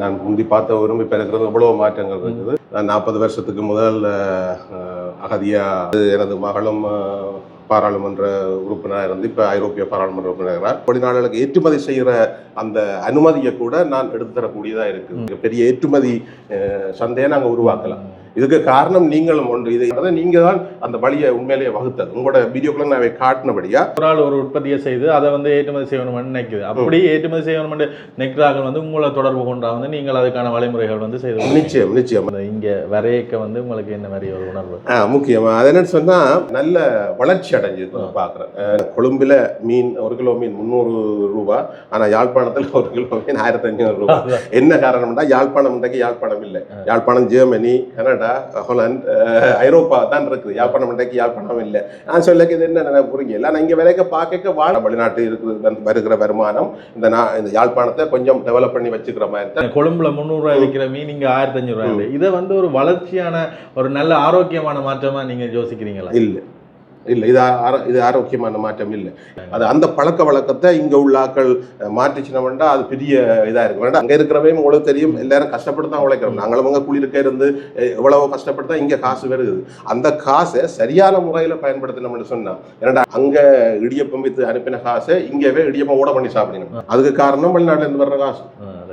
நான் முந்தி பார்த்தவரும் இப்போ இருக்கிறது எவ்வளோ மாற்றங்கள் இருக்குது. நான் நாற்பது வருஷத்துக்கு முதல் அகதியாக அகதியா அது எனது மகளும் பாராளுமன்ற உறுப்பினராக இருந்து இப்போ ஐரோப்பிய பாராளுமன்ற உறுப்பினராக வெளிநாடுகளுக்கு ஏற்றுமதி செய்கிற அந்த அனுமதியை கூட நான் எடுத்து தரக்கூடியதா இருக்குது. பெரிய ஏற்றுமதி சந்தையை நாங்கள் உருவாக்கலாம். இதுக்கு காரணம் நீங்களும் ஒன்று. இது அதை நீங்க தான் அந்த வழியை உண்மையிலேயே வகுத்தது. உங்களோட வீடியோக்குள்ள நான் காட்டினபடியா ஒரு ஆள் ஒரு உற்பத்தியை செய்து அதை வந்து ஏற்றுமதி செய்யணும்னு நினைக்குது. அப்படி ஏற்றுமதி செய்யணும்னு நிற்கிறார்கள் வந்து உங்களை தொடர்பு கொண்டா வந்து நீங்கள் அதுக்கான வழிமுறைகள் வந்து செய்து. நிச்சயம் நிச்சயம். இங்க வரையக்க வந்து உங்களுக்கு என்ன மாதிரி ஒரு உணர்வு? ஆ, முக்கியமா அது என்னன்னு சொன்னா நல்ல வளர்ச்சி அடைஞ்சிருக்கு நான் பாக்குறேன் அஹ், கொழும்புல மீன் ஒரு கிலோ மீன் முந்நூறு ரூபா ஆனா யாழ்ப்பாணத்துல ஒரு கிலோ மீன் ஆயிரத்தி அஞ்சூறு ரூபா. என்ன காரணம்னா யாழ்ப்பாணம் இன்றைக்கு யாழ்ப்பாணம் இல்லை. யாழ்ப்பாணம் ஜெர்மனி கனடா ஹொலண்ட் அஹ், ஐரோப்பா தான் இருக்குது. யாழ்ப்பாணம் இன்றைக்கு யாழ்ப்பாணம் இல்லை. நான் சொல்லக்கு இது என்ன புரியல ஆனா இங்க வரைக்கும் பார்க்க வாழ வெளிநாட்டு இருக்குது வந்து வருகிற வருமானம். இந்த நா இந்த யாழ்ப்பாணத்தை கொஞ்சம் டெவலப் பண்ணி வச்சுக்கிற மாதிரி தான். கொழும்புல முந்நூறு ரூபாய் விற்கிற மீன் இங்க ஆயிரத்தி அஞ்சூறு ரூபாய் இதை வந்து ஒரு வளர்ச்சியான ஒரு நல்ல ஆரோக்கியமான மாற்றமா நீங்க யோசிக்கிறீங்களா? இல்ல. இல்ல இது இது ஆரோக்கியமான மாற்றம் இல்லை. அது அந்த பழக்க வழக்கத்தை இங்க உள்ள ஆக்கள் அஹ், மாற்றிச்சினோம்னா அது பெரிய இதா இருக்கும். வேண்டாம் அங்க இருக்கிறவே உங்களுக்கு தெரியும் எல்லாரும் கஷ்டப்பட்டு தான் உழைக்கிறோம். நாங்களும் அங்க குளிர்க்க இருந்து எவ்வளவோ கஷ்டப்பட்டு தான் இங்க காசு வருது. அந்த காசை சரியான முறையில பயன்படுத்தினோம்னு சொன்னா ஏன்னா அங்க இடியப்பம் வித்து அனுப்பின காசை இங்கவே இடியப்பம் ஓட பண்ணி சாப்பிடணும். அதுக்கு காரணம் வெளிநாட்டுல இருந்து வர்ற காசு.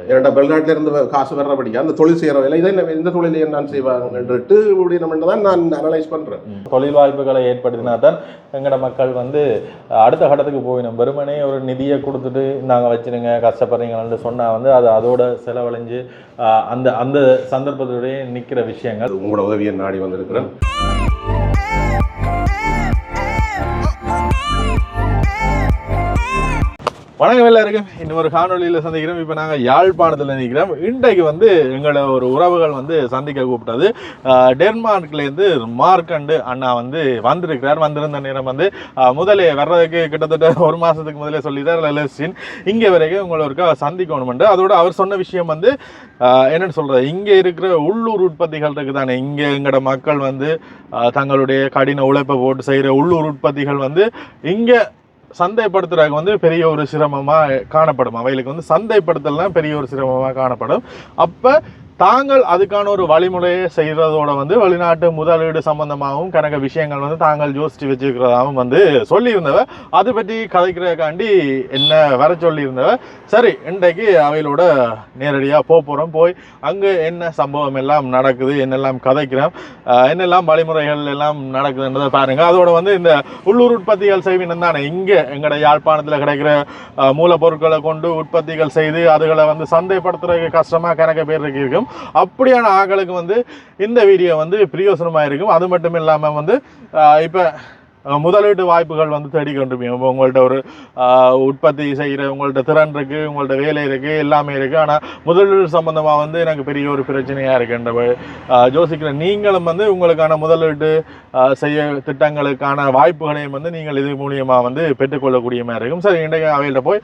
ஆ, அது. ஏன்னா வெளிநாட்டுல இருந்து வ- காசு வர்றபடியா அந்த தொழில் செய்யற வேலை இதை இந்த தொழிலை நான் செய்வாங்கன்ட்டு இப்படி நம்ம தான் நான் அனலைஸ் பண்றேன் ம். தொழில் வாய்ப்புகளை ஏற்படுத்தினா தான் எங்கட மக்கள் வந்து அடுத்த கட்டத்துக்கு போயிடும் வெறுமனே ஒரு நிதியை கொடுத்துட்டு நாங்கள் வச்சிருங்க கஷ்டப்படுறீங்கன்னு சொன்னால் வந்து அது அதோட செலவழிஞ்சு அந்த அந்த சந்தர்ப்பத்துடைய நிற்கிற விஷயங்கள் உங்களோட உதவியை நாடி வந்திருக்கிறேன் வணக்கம் எல்லாருக்கும். இன்னொரு காணொலியில் சந்திக்கிறோம். இப்போ நாங்கள் யாழ்ப்பாணத்தில் நிற்கிறோம் இன்றைக்கு வந்து எங்களை ஒரு உறவுகள் வந்து சந்திக்க கூப்பிட்டது. டென்மார்க்லேருந்து மார்க்கண்டு அண்ணா வந்து வந்திருக்கிறார். வந்திருந்த நேரம் வந்து முதலே வர்றதுக்கு கிட்டத்தட்ட ஒரு மாதத்துக்கு முதலே சொல்லிட்டார். லெலஸ்டின் இங்கே வரைக்கும் உங்களை ஒருக்கா சந்திக்கணுமெண்டு. அதோட அவர் சொன்ன விஷயம் வந்து என்னென்னு சொல்கிறது இங்கே இருக்கிற உள்ளூர் உற்பத்திகள் இருக்குது தானே இங்கே எங்களோட மக்கள் வந்து தங்களுடைய கடின உழைப்பை போட்டு செய்கிற உள்ளூர் உற்பத்திகள் வந்து இங்கே சந்தைப்படுத்துறதுக்கு வந்து பெரிய ஒரு சிரமமா காணப்படும். அவைகளுக்கு வந்து சந்தைப்படுத்தலாம் பெரிய ஒரு சிரமமா காணப்படும். அப்ப தாங்கள் அதுக்கான ஒரு வழிமுறையை செய்கிறதோட வந்து வெளிநாட்டு முதலீடு சம்பந்தமாகவும் கணக்க விஷயங்கள் வந்து தாங்கள் யோசித்து வச்சிருக்கிறதாகவும் வந்து சொல்லியிருந்தவ அதை பற்றி கதைக்கிறதுக்காண்டி என்ன வர சொல்லியிருந்தவ சரி இன்றைக்கு அவையிலோட நேரடியாக போக போகிறோம் போய் அங்கே என்ன சம்பவம் எல்லாம் நடக்குது என்னெல்லாம் கதைக்கிறோம் என்னெல்லாம் வழிமுறைகள் எல்லாம் நடக்குதுன்றதை பாருங்கள் அதோட வந்து இந்த உள்ளூர் உற்பத்திகள் செய்வினம் தானே இங்கே எங்களோட யாழ்ப்பாணத்தில் கிடைக்கிற மூலப்பொருட்களை கொண்டு உற்பத்திகள் செய்து அதுகளை வந்து சந்தைப்படுத்துறதுக்கு கஷ்டமாக கணக்க பேர் இருக்கும் அப்படியான ஆக்களுக்கு வந்து இந்த வீடியோ வந்து பிரயோசனமாக இருக்கும் அது மட்டும் இல்லாமல் வந்து இப்போ முதலீட்டு வாய்ப்புகள் வந்து தேடி கொண்டிருப்பீங்க இப்போ உங்கள்ட்ட ஒரு உற்பத்தி செய்கிற உங்கள்ட்ட திறன் இருக்குது உங்கள்ட்ட வேலை இருக்குது எல்லாமே இருக்குது ஆனால் முதலீடு சம்மந்தமாக வந்து எனக்கு பெரிய ஒரு பிரச்சனையாக இருக்குன்ற ஆஹ், யோசிக்கிற நீங்களும் வந்து உங்களுக்கான முதலீட்டு செய்ய திட்டங்களுக்கான வாய்ப்புகளையும் வந்து நீங்கள் இது மூலியமாக வந்து பெற்றுக்கொள்ளக்கூடிய மாதிரி இருக்கும். சரி இன்றைக்கு அவையிட்ட போய்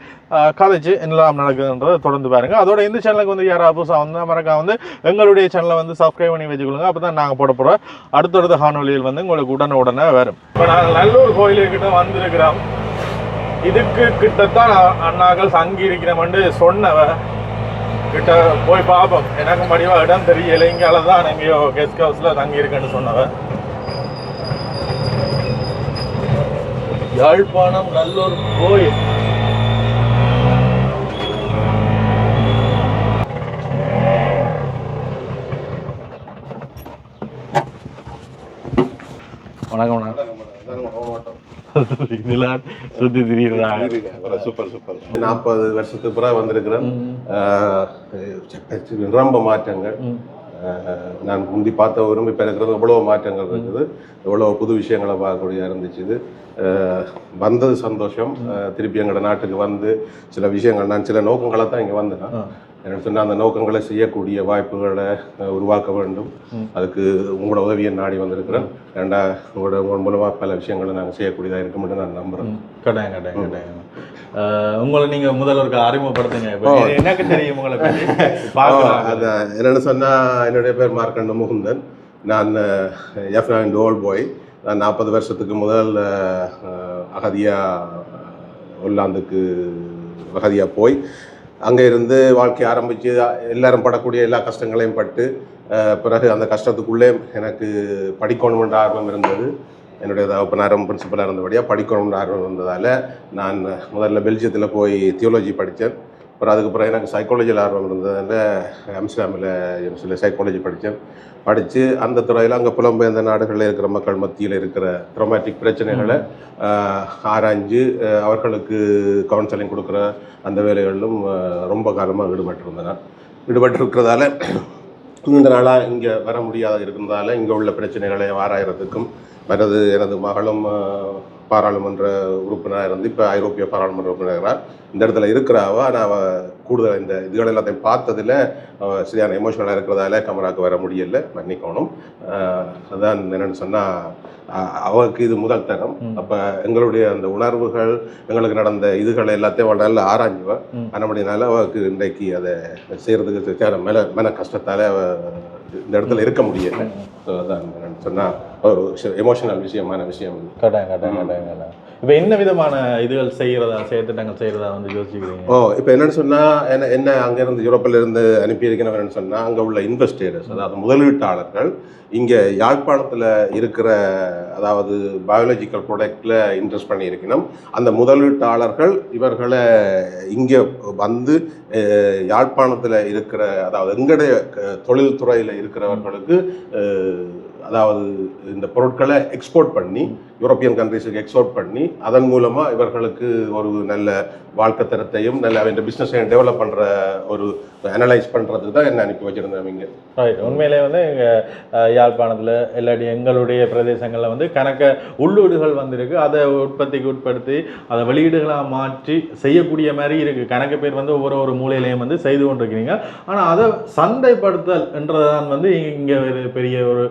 கதைச்சு என்னெல்லாம் நடக்குதுன்றதை தொடர்ந்து பாருங்கள் அதோட இந்த சேனலுக்கு வந்து யாராவது புதுசாக வந்து மறக்காம வந்து எங்களுடைய சேனலை வந்து சப்ஸ்கிரைப் பண்ணி வச்சுக்கொள்ளுங்க. அப்போ தான் நாங்கள் போட போகிற அடுத்தடுத்த காணொலியில் வந்து உங்களுக்கு உடனே உடனே வரும். இப்போ நாங்கள் நல்லூர் கோயிலுக்கிட்ட வந்திருக்கிறோம் இதுக்கு கிட்டத்தான் அண்ணாக்கள் தங்கி இருக்கிறோம்னு சொன்னவ கிட்ட போய் பார்ப்போம் எனக்கு மடிவா இடம் தெரியல. இங்கால தான் எங்கேயோ கெஸ்ட் ஹவுஸ்ல தங்கி இருக்கேன்னு சொன்னவ. யாழ்ப்பாணம் நல்லூர் கோயில். வணக்கம் வணக்கம் இதெல்லாம் சுத்தி திரியுறதா சூப்பர் சூப்பர். நாற்பது வருஷத்துக்கு பிறகு வந்திருக்கிறேன். ஆஹ், ரொம்ப மாற்றங்கள். நான் முந்தி பார்த்தவரும் இப்போ இருக்கிறது எவ்வளோ மாற்றங்கள் இருக்குது. எவ்வளோ புது விஷயங்களை பார்க்கக்கூடிய இருந்துச்சு இது. வந்தது சந்தோஷம். திருப்பி எங்களோட நாட்டுக்கு வந்து சில விஷயங்கள் நான் சில நோக்கங்களை தான் இங்கே வந்தேன். என்ன சொன்னால் அந்த நோக்கங்களை செய்யக்கூடிய வாய்ப்புகளை உருவாக்க வேண்டும். அதுக்கு உங்களோட உதவியை நாடி வந்திருக்கிறேன். ரெண்டா உங்களோட உங்கள் மூலமாக பல விஷயங்களை நாங்கள் செய்யக்கூடியதாக இருக்கும்னு நான் நம்புகிறேன் கட்டாயம் கட்டாயம் கட்டாயம். உங்களை நீங்க முதல்வருக்கு அறிமுகப்படுத்துங்க. எனக்கு தெரியும் உங்களை அதான் என்னென்னு சொன்னால் என்னுடைய பேர் மார்க்கண்ட முகுந்தன். நான் எஃப் நைன் ஓல்ட் பாய் நான் நாற்பது வருஷத்துக்கு முதல் அஹ், அகதியா ஹொல்லாந்துக்கு அகதியா போய் அங்கே இருந்து வாழ்க்கை ஆரம்பித்து எல்லாரும் படக்கூடிய எல்லா கஷ்டங்களையும் பட்டு பிறகு அந்த கஷ்டத்துக்குள்ளே எனக்கு படிக்கணுமென்ற ஆர்வம் இருந்தது. என்னுடைய தகப்பனாரும் பிரின்சிபலாக இருந்தபடியாக படிக்கணும்னு ஆர்வம் இருந்ததால் நான் முதல்ல பெல்ஜியத்தில் போய் தியோலஜி படித்தேன். அப்புறம் அதுக்கு பிறகு எனக்கு சைக்காலஜியில் ஆர்வம் இருந்ததால் அம்ஸ்டாமில் யூனிவர்சிட்டியில் சைக்காலஜி படித்தேன். படித்து அந்த துறையில் அங்கே புலம்பெயர்ந்த நாடுகளில் இருக்கிற மக்கள் மத்தியில் இருக்கிற ட்ரோமேட்டிக் பிரச்சனைகளை ஆராய்ஞ்சு அவர்களுக்கு கவுன்சிலிங் கொடுக்குற அந்த வேலைகளிலும் ரொம்ப காலமாக ஈடுபட்டிருந்தேன் ஈடுபட்டிருக்கிறதால இந்த நாளாக இங்கே வர முடியாத இருக்கிறதால இங்கே உள்ள பிரச்சனைகளை ஆராயறதுக்கும் மற்றது எனது மகளும் பாராளுமன்ற உறுப்பினராக இருந்து இப்போ ஐரோப்பிய பாராளுமன்ற உறுப்பினராக இந்த இடத்துல இருக்கிறாவா? நான் அவ கூடுதல் இந்த இதுகள் எல்லாத்தையும் பார்த்ததில் அவ சரியான எமோஷனலாக இருக்கிறதால கமராக்கு வர முடியல. மன்னிக்கணும். அதான் என்னென்னு சொன்னால் அவருக்கு இது முதல் தரம். அப்போ எங்களுடைய அந்த உணர்வுகள் எங்களுக்கு நடந்த இதுகளை எல்லாத்தையும் அவள் நல்லா ஆராய்ஞ்சுவா. ம். ஆனபடினால அவருக்கு இன்றைக்கு அதை செய்கிறதுக்கு தேவை மேல மன கஷ்டத்தால் இந்த இடத்துல இருக்க முடியல. ஸோ அதான் சொன்னால் ஒரு எமோஷனல் விஷயமான விஷயம் கட்டாயம் கட்டாயம் கட்டாயம் கட்டாயம். இப்போ என்ன விதமான இதுகள் செய்கிறதா செயற்திட்டங்கள் செய்கிறதா வந்து யோசிக்கிறீங்க? ஓ இப்போ என்னன்னு சொன்னால் என்ன என்ன அங்கேருந்து யூரோப்பில் இருந்து அனுப்பியிருக்கிறவன்னு சொன்னால் அங்கே உள்ள இன்வெஸ்டர்ஸ் அதாவது முதலீட்டாளர்கள் இங்கே யாழ்ப்பாணத்தில் இருக்கிற அதாவது பயாலஜிக்கல் ப்ராடக்டில் இன்ட்ரெஸ்ட் பண்ணியிருக்கணும். அந்த முதலீட்டாளர்கள் இவர்களை இங்கே வந்து யாழ்ப்பாணத்தில் இருக்கிற அதாவது எங்களுடைய க- தொழில் துறையில் இருக்கிறவர்களுக்கு அதாவது இந்த பொருட்களை எக்ஸ்போர்ட் பண்ணி யூரோப்பியன் கண்ட்ரிஸுக்கு எக்ஸ்போர்ட் பண்ணி அதன் மூலமாக இவர்களுக்கு ஒரு நல்ல வாழ்க்கை தரத்தையும் நல்ல அவங்க பிஸ்னஸையும் டெவலப் பண்ணுற ஒரு அனலைஸ் பண்ணுறதுக்கு தான் என்ன அனுப்பி வச்சுருந்தேன் அவங்க ரைட் உண்மையிலே வந்து எங்கள் யாழ்ப்பாணத்தில் இல்லாட்டி எங்களுடைய பிரதேசங்களில் வந்து கணக்க உள்ளீடுகள் வந்திருக்கு. அதை உற்பத்திக்கு உட்படுத்தி அதை வெளியீடுகளாக மாற்றி செய்யக்கூடிய மாதிரி இருக்குது கணக்கு பேர் வந்து ஒவ்வொரு ஒரு மூலையிலையும் வந்து செய்து கொண்டிருக்கிறீங்க. ஆனால் அதை சந்தைப்படுத்தல் என்றதான் வந்து இங்கே ஒரு பெரிய ஒரு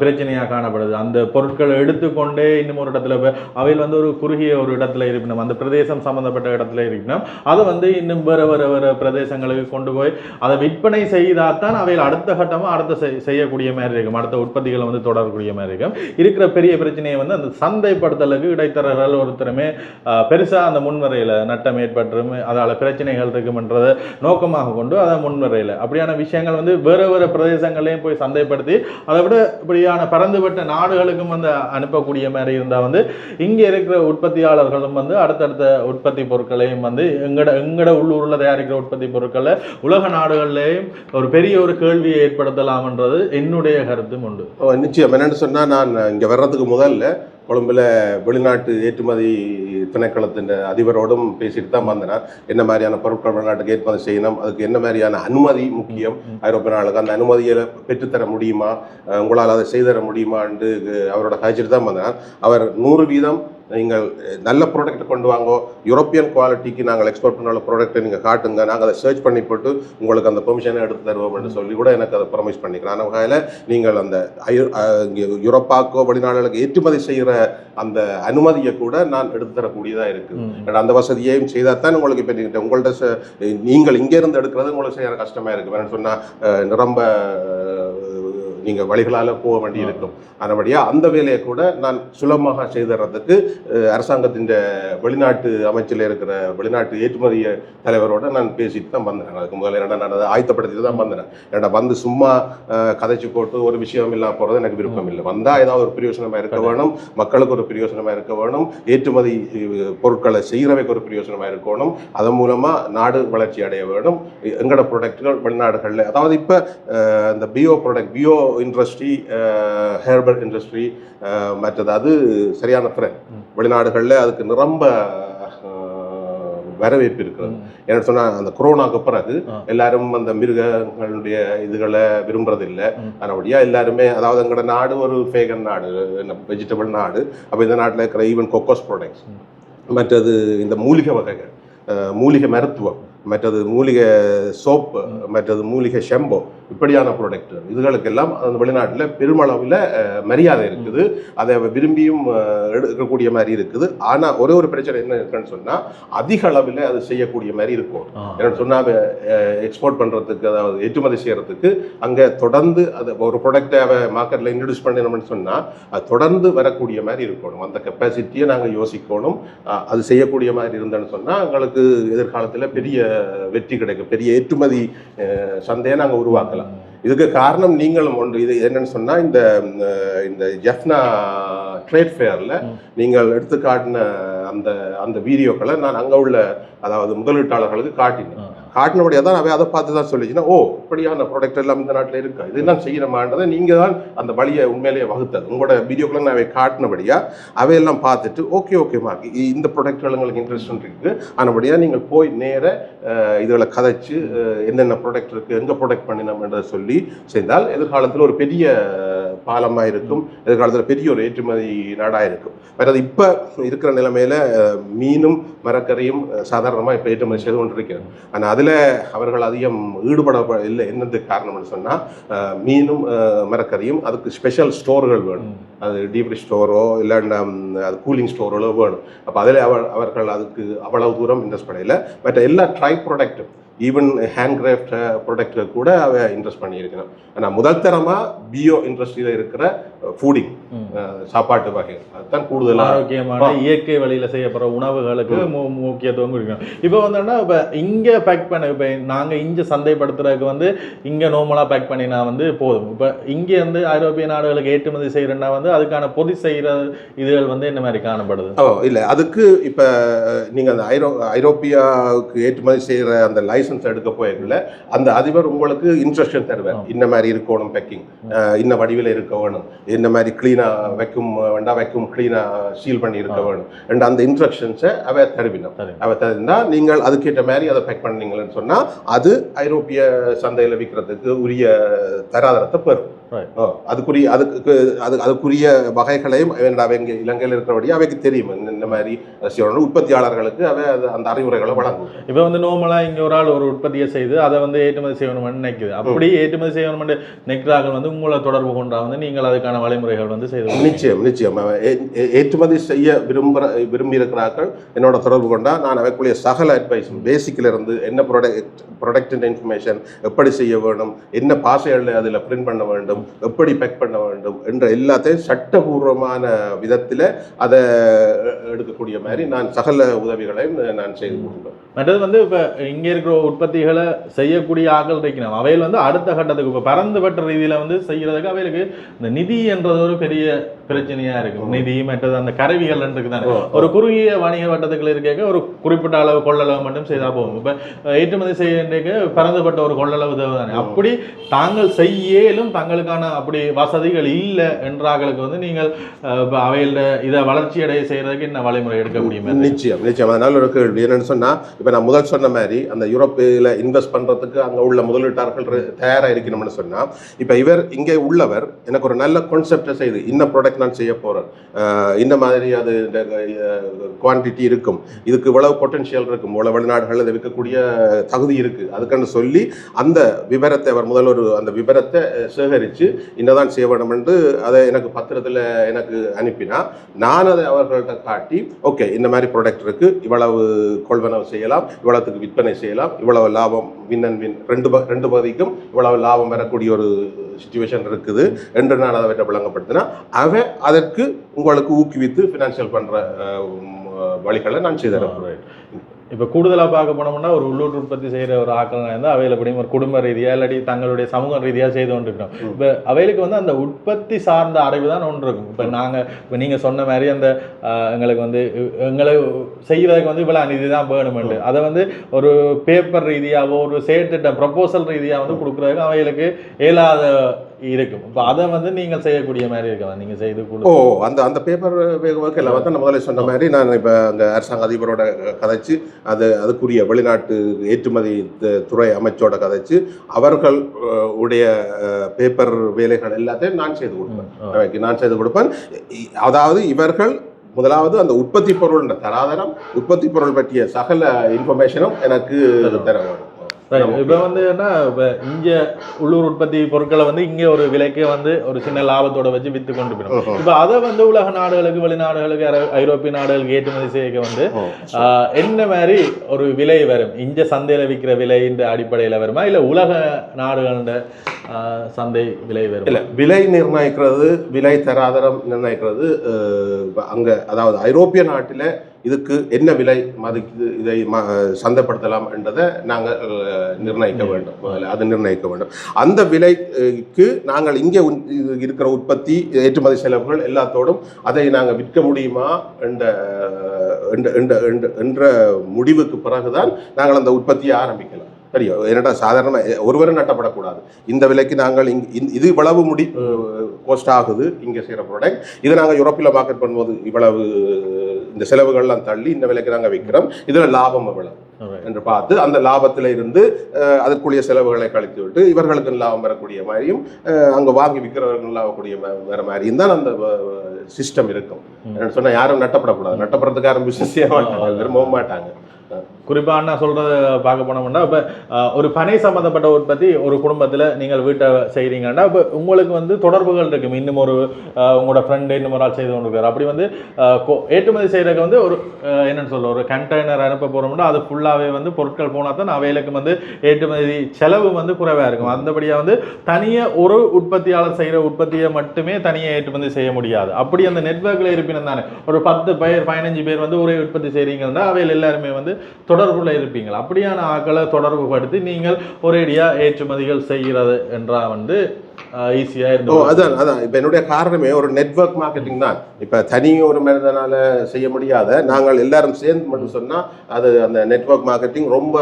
பிரச்சனையாக காணப்படுது. அந்த பொருட்களை எடுத்துக்கொண்டே இன்னும் ஒரு இடத்துல அவையில் வந்து ஒரு குறுகிய ஒரு இடத்துல இருக்கணும் அந்த பிரதேசம் சம்பந்தப்பட்ட இடத்துல இருக்கணும் அதை வந்து இன்னும் வேறு வேறு வேறு பிரதேசங்களுக்கு கொண்டு போய் அதை விற்பனை செய்தாதான் அவையில் அடுத்த கட்டமாக அடுத்த செய்யக்கூடிய மாதிரி இருக்கும். அடுத்த உற்பத்திகளை வந்து தொடரக்கூடிய மாதிரி இருக்கும். இருக்கிற பெரிய பிரச்சனையை வந்து அந்த சந்தைப்படுத்தலுக்கு இடைத்தரகர்கள் ஒருத்தருமே பெருசாக அந்த முன்வரையில் நட்டம் ஏற்பட்டுரும். அதால் பிரச்சனைகள் இருக்கும்ன்றதை நோக்கமாக கொண்டு அதை முன்வரையில். அப்படியான விஷயங்கள் வந்து வேறு வேறு பிரதேசங்களையும் போய் சந்தைப்படுத்தி அதை விட இப்படியான பறந்துபட்ட நாடுகளுக்கும் வந்து அனுப்பக்கூடிய மாதிரி இருந்தால் வந்து இங்கே இருக்கிற உற்பத்தியாளர்களும் வந்து அடுத்தடுத்த உற்பத்தி பொருட்களையும் வந்து எங்கட எங்கட உள்ளூரில் தயாரிக்கிற உற்பத்தி பொருட்களை உலக நாடுகள்லேயும் ஒரு பெரிய ஒரு கேள்வியை ஏற்படுத்தலாம்ன்றது என்னுடைய கருத்தும் உண்டு. நிச்சயம். என்னென்னு சொன்னால் நான் இங்கே வர்றதுக்கு முதல்ல கொழும்பில் வெளிநாட்டு ஏற்றுமதி திணைக்களத்தின் அதிபரோடும் பேசிட்டு தான் வந்தேன். என்ன மாதிரியான பொருட்கள் வெளிநாட்டுக்கு ஏற்றுமதி செய்யணும் அதுக்கு என்ன மாதிரியான அனுமதி முக்கியம்? ஐரோப்பிய நாளுக்கு அந்த அனுமதியை பெற்றுத்தர முடியுமா? உங்களால் அதை செய்தர முடியுமான்னு அவரோட கழிச்சிட்டு தான் வந்தேன். அவர் நூறு வீதம் நீங்கள் நல்ல ப்ராடக்ட் கொண்டு வாங்கோ. யூரோப்பியன் குவாலிட்டிக்கு நாங்கள் எக்ஸ்போர்ட் பண்ண ப்ராடக்ட்டை நீங்கள் காட்டுங்க. நாங்கள் அதை சர்ச் பண்ணி போட்டு உங்களுக்கு அந்த பெர்மிஷனை எடுத்து தருவோம்னு சொல்லி கூட எனக்கு அதை ப்ரொமைஸ் பண்ணிக்கிறேன். அந்த வகையில் நீங்கள் அந்த யூரோப்பாக்கோ வெளிநாடுகளுக்கு ஏற்றுமதி செய்கிற அந்த அனுமதியை கூட நான் எடுத்து தரக்கூடியதாக இருக்குது அந்த வசதியையும் செய்தால் தான் உங்களுக்கு இப்போ ச- நீங்கள் இங்கே இருந்து எடுக்கிறது உங்களுக்கு செய்ய கஷ்டமாக இருக்குது வேணும்னு சொன்னால் நிரம்ப நீங்கள் வழிகளால் போக வேண்டி இருக்கும் அதன்படியாக அந்த வேலையை கூட நான் சுலபமாக செய்தறதுக்கு அரசாங்கத்தின் வெளிநாட்டு அமைச்சில் இருக்கிற வெளிநாட்டு ஏற்றுமதி தலைவரோட நான் பேசிட்டு தான் வந்தேன். அதுக்கு முதல்ல என்னடா நான் அதை ஆயத்தப்படுத்திட்டு தான் வந்தேன். ஏன்னா வந்து சும்மா கதைச்சு போட்டு ஒரு விஷயம் இல்லாம போகிறது எனக்கு விருப்பம் இல்லை. வந்தால் ஏதாவது ஒரு பிரயோசனமாக இருக்க வேணும். மக்களுக்கு ஒரு பிரயோசனமாக இருக்க வேணும். ஏற்றுமதி பொருட்களை செய்கிறவைக்கு ஒரு பிரயோசனமாக இருக்கணும் அதன் மூலமாக நாடு வளர்ச்சி அடைய வேணும். எங்களோட ப்ராடக்ட்கள் வெளிநாடுகளில் அதாவது இப்போ இந்த bio product bio industry herbal industry மற்றது அது சரியான த்ரெட் வெளிநாடுகளில் அதுக்கு நிரம்ப அஹ், வரவேற்பு இருக்கிறது. ஏன்னு சொன்னால் அந்த கொரோனாக்கு பிறகு. எல்லாரும் அந்த மிருகங்களுடைய இதுகளை விரும்புறதில்லை. ம். அதனபடியா எல்லாருமே அதாவது எங்களோட நாடு ஒரு ஃபேகன் நாடு வெஜிடபிள் நாடு. அப்போ இந்த நாட்டில் இருக்கிற ஈவன் கொக்கோஸ் ப்ராடக்ட்ஸ் மற்றது இந்த மூலிகை வகைகள் மூலிகை மருத்துவம் மற்றது மூலிகை சோப்பு மற்றது மூலிகை ஷெம்போ இப்படியான ப்ராடக்ட் இதுகளுக்கெல்லாம் அந்த வெளிநாட்டில் பெருமளவில் மரியாதை இருக்குது. அதை விரும்பியும் எடுக்கக்கூடிய மாதிரி இருக்குது. ஆனால் ஒரே ஒரு பிரச்சனை என்ன இருக்குன்னு சொன்னால் அதிக அளவில் அது செய்யக்கூடிய மாதிரி இருக்கும். என்னன்னு சொன்னால் எக்ஸ்போர்ட் பண்ணுறதுக்கு அதாவது ஏற்றுமதி செய்கிறதுக்கு அங்கே தொடர்ந்து அது ஒரு ப்ராடக்டை அவ மார்க்கெட்டில் இன்ட்ரடியூஸ் பண்ணணும்னு சொன்னால் அது தொடர்ந்து வரக்கூடிய மாதிரி இருக்கணும். அந்த கெப்பாசிட்டியை நாங்கள் யோசிக்கணும். அது செய்யக்கூடிய மாதிரி இருந்தேன்னு சொன்னால் எங்களுக்கு எதிர்காலத்தில் பெரிய வெற்றி கிடைக்கும். பெரிய ஏற்றுமதி சந்தையை நாங்கள் உருவாக்கலாம். இதுக்கு காரணம் நீங்களும் ஒன்று. இது என்னன்னு சொன்னா இந்த இந்த ஜெஃப்னா ட்ரேட் ஃபேர்ல நீங்கள் எடுத்து காட்டின அந்த அந்த வீடியோக்களை நான் அங்க உள்ள அதாவது முதலீட்டாளர்களுக்கு காட்டினேன். காட்டினபடியாக தான் அவை அதை பார்த்து தான் சொல்லிச்சுன்னா ஓ இப்படியான ப்ராடக்ட் எல்லாம் இந்த நாட்டில் இருக்கா? இதெல்லாம் செய்யணுமான்றதை நீங்கள் தான் அந்த வழியை உண்மையிலேயே வகுத்தது. உங்களோட வீடியோக்களை நான் அவை காட்டினபடியா அவையெல்லாம் பார்த்துட்டு ஓகே ஓகேமா இந்த ப்ராடக்ட்கள் உங்களுக்கு இன்ட்ரெஸ்ட் இருக்குது ஆனபடியாக நீங்கள் போய் நேர இதில் கதைச்சு என்னென்ன ப்ராடக்ட் இருக்குது எங்கே ப்ராடக்ட் பண்ணினோம்ன்றதை சொல்லி செய்தால் எதிர்காலத்தில் ஒரு பெரிய பாலமாக இருக்கும் எதிர்காலத்தில் பெரிய ஒரு ஏற்றுமதி நாடாக இருக்கும் வேறது இப்போ இருக்கிற நிலைமையில மீனும் மரக்கறியும் சாதாரணமாக இப்போ ஏற்றுமதி செய்து கொண்டிருக்கிறது. ஆனால் அதில் அவர்கள் அதிகம் ஈடுபட இல்லை. என்னது காரணம்னு சொன்னால் மீனும் மரக்கறியும் அதுக்கு ஸ்பெஷல் ஸ்டோர்கள் வேணும். அது டீப் ஸ்டோரோ இல்லைன்னா அது கூலிங் ஸ்டோரோ வேணும். அப்போ அதில் அவர் அவர்கள் அதுக்கு அவ்வளவு தூரம் இன்ட்ரெஸ்ட் பண்ணல மற்ற எல்லா ட்ரை ப்ராடக்ட்டும் ஈவன் ஹேண்ட் கிராஃப்ட் ப்ராடக்ட் கூட அவ இன்ட்ரெஸ்ட் பண்ணியிருக்கணும் ஆனால் முதல் தரமாக பியோ இண்டஸ்ட்ரியில் இருக்கிற ஃபூடிங் சாப்பாட்டு வகைகள் அதுதான் கூடுதலாக ஆரோக்கியமான இயற்கை வழியில செய்யப்படுற உணவுகளுக்கு முக்கியத்துவம் கொடுக்கணும் இப்போ வந்தோம்னா இப்போ இங்க பேக் பண்ண இப்போ நாங்க இங்க சந்தைப்படுத்துறதுக்கு வந்து இங்க நார்மலா பேக் பண்ணினா வந்து போதும். இப்போ இங்க இருந்து ஐரோப்பிய நாடுகளுக்கு ஏற்றுமதி செய்யறேன்னா வந்து அதுக்கான பொதி செய்யற இதுகள் வந்து என்ன மாதிரி காணப்படுது? ஓ இல்லை. அதுக்கு இப்போ நீங்கள் அந்த ஐரோ ஐரோப்பியாவுக்கு ஏற்றுமதி செய்கிற அந்த லைசன்ஸ் எடுக்க போயிருக்கல அந்த அதிபர் உங்களுக்கு இன்ஸ்ட்ரக்ஷன் தருவார். இந்த மாதிரி இருக்கணும் பேக்கிங் இன்ன வடிவில் இருக்க வேணும். இந்த மாதிரி க்ளீனாக வைக்கும் வேண்டாம் வைக்கும் க்ளீனாக சீல் பண்ணி இருக்க வேணும். அண்ட் அந்த இன்ஸ்ட்ரக்ஷன்ஸை அவ தருவினோம். அவ தருந்தா நீங்கள் அதுக்கேற்ற மாதிரி அதை பேக் பண்ணீங்கன்னு சொன்னால் அது ஐரோப்பிய சந்தையில் விற்கிறதுக்கு உரிய தராதரத்தை பெறும். அதுக்குரிய அதுக்கு அது அதுக்குரிய வகைகளையும் வேண்டாம் அவங்க இலங்கையில் இருக்கிறபடியே அவைக்கு தெரியும். இந்த- மாதிரி செய்யணும் உற்பத்தியாளர்களுக்கு அவை அது அந்த அறிவுரைகளை வழங்கும். இப்போ வந்து நார்மலா இங்க ஒரு ஆள் ஒரு உற்பத்தியை செய்து அதை வந்து ஏற்றுமதி செய்யணும்னு நினைக்குது. அப்படி ஏற்றுமதி செய்யணும்னு நினைக்கிறார்கள் வந்து உங்களை தொடர்பு கொண்டா வந்து நீங்கள் அதுக்கான வழிமுறைகள் வந்து செய்து. நிச்சயம் நிச்சயம். அவ ஏற்றுமதி செய்ய விரும்புகிற விரும்பி இருக்கிறார்கள் என்னோட தொடர்பு கொண்டா நான் அவைக்குரிய சகல அட்வைஸும் பேசிக்ல இருந்து என்ன ப்ராடக்ட் ப்ராடக்டின் இன்ஃபர்மேஷன் எப்படி செய்ய வேணும் என்ன பாசைகளில் அதில் பிரிண்ட் பண்ண வேண்டும் எப்படி பேக் பண்ண வேண்டும் என்ற எல்லாத்தையும் சட்டபூர்வமான விதத்தில் அதை எடுக்கக்கூடிய மாதிரி நான் சகல உதவிகளையும் நான் செய்து கொடுப்பேன் மற்றது வந்து இப்போ இங்கே இருக்கிற உற்பத்திகளை செய்யக்கூடிய ஆட்கள் இருக்கணும் அவையில் வந்து அடுத்த கட்டத்துக்கு இப்போ பரந்துபட்ட ரீதியில் வந்து செய்யறதுக்கு அவைகளுக்கு இந்த நிதி என்றது ஒரு பெரிய பிரச்சனையா இருக்கும். நிதி மற்றது அந்த கருவிகள் இருக்கு தானே ஓ, ஒரு குறுகிய வணிக வட்டத்துக்குள்ள இருக்க ஒரு குறிப்பிட்ட அளவு கொள்ளளவு மட்டும் செய்தால் போகும் இப்போ ஏற்றுமதி செய்ய பரந்துபட்ட ஒரு கொள்ளளவு தேவை தானே அப்படி தாங்கள் செய்யலும் தங்களுக்கான அப்படி வசதிகள் இல்லை என்றார்களுக்கு வந்து நீங்கள் அவையில் இதை வளர்ச்சி அடைய செய்யறதுக்கு என்ன வழிமுறை எடுக்க முடியுமே நிச்சயம் நிச்சயம். அதனால ஒரு கேள்வி. என்னன்னு சொன்னா இப்ப நான் முதல் சொன்ன மாதிரி அந்த யூரோப்பில் இன்வெஸ்ட் பண்றதுக்கு அங்க உள்ள முதலீட்டாளர்கள் ரெ- தயாரா இருக்கணும்னு சொன்னா இப்ப இவர் இங்கே உள்ளவர் எனக்கு ஒரு நல்ல கான்செப்டை செய்து இன்ன ப்ராடக்ட் நான் செய்ய போறேன். ஆஹ் இந்த மாதிரி அது குவான்டிட்டி இருக்கும். இதுக்கு இவ்வளவு பொட்டன்ஷியல் இருக்கும். இவ்வளவு வெளிநாடுகள் அதை விற்கக்கூடிய தகுதி இருக்கு. அதுக்குன்னு சொல்லி அந்த விவரத்தை அவர் முதல்ல ஒரு அந்த விவரத்தை அஹ், சேகரித்து இன்னதான் செய்ய வேண்டும் என்று அதை எனக்கு பத்திரத்தில் எனக்கு அனுப்பினா நான் அதை அவர்கள்ட்ட காட்டி ஓகே இந்த மாதிரி ப்ராடக்ட் இருக்கு இவ்வளவு கொள்வனவு செய்யலாம் இவ்வளவுக்கு விற்பனை செய்யலாம் இவ்வளவு லாபம் வின் அண்ட் வின் ரெண்டு ப- ரெண்டு பகுதிக்கும் இவ்வளவு லாபம் வரக்கூடிய ஒரு சுச்சுவேஷன் இருக்குது என்று நான் அதை அவற்றை விளங்கப்படுத்தினா அவன் அதற்கு உங்களுக்கு ஊக்குவித்து ஃபினான்ஷியல் பண்ணுற வழிகளை நான் செய்து இப்போ கூடுதலாக பார்க்க போனோம்னா ஒரு உள்ளூர் உற்பத்தி செய்கிற ஒரு ஆக்கள் இருந்தால் அவையில் ஒரு குடும்ப ரீதியாக இல்லாட்டி தங்களுடைய சமூக ரீதியாக செய்து கொண்டிருக்கிறோம். இப்போ அவைகளுக்கு வந்து அந்த உற்பத்தி சார்ந்த அறிவு தான் ஒன்று இருக்கும். இப்போ நாங்கள் இப்போ நீங்கள் சொன்ன மாதிரி அந்த எங்களுக்கு வந்து எங்களை செய்கிறதுக்கு வந்து இவ்வளோ நிதி தான் வேணுமெண்டு அதை வந்து ஒரு பேப்பர் ரீதியாகவோ ஒரு செயற்திட்டம் ப்ரப்போசல் ரீதியாக வந்து கொடுக்குறதுக்கு அவைகளுக்கு இயலாத இருக்கும். இப்போ அதை வந்து நீங்கள் செய்யக்கூடிய மாதிரி இருக்கலாம். நீங்கள் செய்து ஓ அந்த அந்த பேப்பர் எல்லாம் வந்து நான் முதல்ல சொன்ன மாதிரி நான் இப்போ அந்த அரசாங்க அதிபரோட கதைச்சு அது அதுக்குரிய வெளிநாட்டு ஏற்றுமதி துறை அமைச்சோட கதைச்சு அவர்கள் உடைய பேப்பர் வேலைகள் எல்லாத்தையும் நான் செய்து கொடுப்பேன். நான் செய்து கொடுப்பேன். அதாவது இவர்கள் முதலாவது அந்த உற்பத்தி பொருள் தராதரம் உற்பத்தி பொருள் பற்றிய சகல இன்ஃபர்மேஷனும் எனக்கு தர வேண்டும் இப்போ வந்து என்ன இப்போ இங்கே உள்ளூர் உற்பத்தி பொருட்களை வந்து இங்கே ஒரு விலைக்கு வந்து ஒரு சின்ன லாபத்தோட வச்சு வித்து கொண்டு போயிடும். இப்போ அதை வந்து உலக நாடுகளுக்கு வெளிநாடுகளுக்கு ஐரோ- ஐரோப்பிய நாடுகளுக்கு ஏற்றுமதி செய்ய வந்து என்ன மாதிரி ஒரு விலை வரும்? இங்க சந்தையில விற்கிற விலைன்ற அடிப்படையில வருமா? இல்ல உலக நாடுகளோட சந்தை விலை வரும்? இல்ல விலை நிர்ணயிக்கிறது விலை தராதரம் நிர்ணயிக்கிறது அங்க அதாவது ஐரோப்பிய நாட்டில இதுக்கு என்ன விலை மதிக்கு இதை ம- சந்தைப்படுத்தலாம் என்றதை நாங்கள் நிர்ணயிக்க வேண்டும். முதல்ல அது நிர்ணயிக்க வேண்டும். அந்த விலைக்கு நாங்கள் இங்கே இது இருக்கிற உற்பத்தி ஏற்றுமதி செலவுகள் எல்லாத்தோடும் அதை நாங்கள் விற்க முடியுமா என்ற என்ற- என்ற முடிவுக்கு பிறகுதான் நாங்கள் அந்த உற்பத்தியை ஆரம்பிக்கலாம். சரியா என்னடா சாதாரண ஒருவரும் நட்டப்படக்கூடாது. இந்த விலைக்கு நாங்கள் இங் இது இவ்வளவு முடி கோஸ்ட் ஆகுது இங்கே செய்கிற ப்ராடக்ட் இதை நாங்கள் யூரோப்பில் மார்க்கெட் பண்ணும்போது இவ்வளவு இந்த செலவுகள்லாம் தள்ளி இந்த விலைக்கு நாங்கள் விற்கிறோம். இதில் லாபம் எவ்வளவு? என்று பார்த்து அந்த லாபத்தில் இருந்து அஹ், அதற்குரிய செலவுகளை கழித்து விட்டு இவர்களுக்கு லாபம் வரக்கூடிய மாதிரியும் அங்க வாங்கி விற்கிறவர்கள் லாபக்கூடிய ம- வேற மாதிரியும் தான் அந்த சிஸ்டம் இருக்கும். என்னன்னு சொன்னா யாரும் நட்டப்படக்கூடாது. நட்டப்படுறதுக்கு யாரும் பிசினஸ் மாட்டாங்க விரும்பவும் மாட்டாங்க. குறிப்பாக என்ன சொல்கிறது பார்க்க போனோம்னா இப்போ ஒரு பனை சம்மந்தப்பட்ட உற்பத்தி ஒரு குடும்பத்தில் நீங்கள் வீட்டை செய்கிறீங்கன்னா இப்போ உங்களுக்கு வந்து தொடர்புகள் இருக்கும் இன்னும் ஒரு உங்களோட ஃப்ரெண்டு இன்னும் ஒரு ஆள் செய்து கொண்டிருக்காரு அப்படி வந்து ஏற்றுமதி செய்கிறதுக்கு வந்து ஒரு என்னென்னு சொல்ல ஒரு கண்டெய்னர் அனுப்ப போகிறோம்னா அது ஃபுல்லாகவே வந்து பொருட்கள் போனால் தான் அவைகளுக்கு வந்து ஏற்றுமதி செலவு வந்து குறைவாக இருக்கும். அந்தபடியாக வந்து தனியாக ஒரு உற்பத்தியாளர் செய்கிற உற்பத்தியை மட்டுமே தனியாக ஏற்றுமதி செய்ய முடியாது. அப்படி அந்த நெட்ஒர்க்கில் இருப்பினும் தானே ஒரு பத்து பேர் பதினஞ்சு பேர் வந்து ஒரே உற்பத்தி செய்கிறீங்கன்னா அவையில் எல்லாருமே வந்து தொடர்புல இருப்பீங்களா அப்படியான ஆட்களை தொடர்பு படுத்தி நீங்கள் ஒரேடியா ஏற்றுமதிகள் செய்கிறது என்றா வந்து ஈஸியா ஓ இருந்து அதான் அதான். இப்போ என்னுடைய காரணமே ஒரு நெட்வொர்க் மார்க்கெட்டிங் தான். இப்போ தனி ஒரு மனிதனால செய்ய முடியாத நாங்கள் எல்லாரும் சேர்ந்து மட்டும் சொன்னா அது அந்த நெட்வொர்க் மார்க்கெட்டிங் ரொம்ப